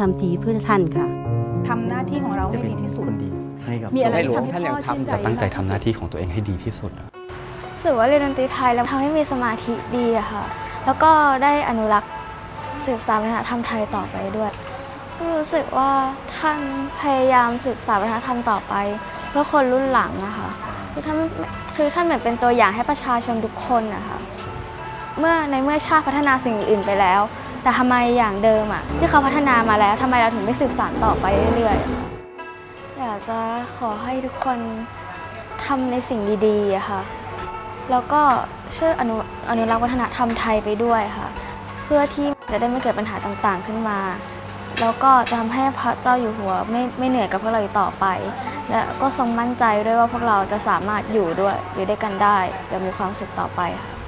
ทำทีเพื่อท่านค่ะทำหน้าที่ของเราจะให้เป็นดีที่สุดคนดีให้กับมีอะไรให้หลที่วงทำให้ท่านยังพ่อชื่นทำใจจะตั้งใจมากที่ทำหน้าสุดที่ของตัวเองให้ดีที่สุดรู้สึกว่าเรียนดนตรีไทยแล้วทำให้มีสมาธิดีอะค่ะ แล้วก็ได้อนุรักษ์สืบสานวัฒนธรรมไทยต่อไปด้วยรู้สึกว่าท่านพยายามสืบสานวัฒนธรรมต่อไป เพื่อคนรุ่นหลังนะคะคือท่านคือท่านเหมือนเป็นตัวอย่างให้ประชาชนทุกคนนะคะเมื่อในเมื่อชาติพัฒนาสิ่งอื่นไปแล้ว แต่ทำไมอย่างเดิมอะที่เขาพัฒนามาแล้วทำไมเราถึงไม่สืบสานต่อไปเรื่อยๆ อยากจะขอให้ทุกคนทำในสิ่งดีๆอะค่ะแล้วก็ช่วยอนุอนุรักษ์วัฒนธรรมไทยไปด้วยค่ะ เพื่อที่จะได้ไม่เกิดปัญหาต่างๆขึ้นมา แล้วก็จะทำให้พระเจ้าอยู่หัวไม่ไม่เหนื่อยกับพวกเราต่อไป และก็ทรงมั่นใจด้วยว่าพวกเราจะสามารถอยู่ด้วยอยู่ด้วยกันได้และมีความสุขต่อไปค่ะ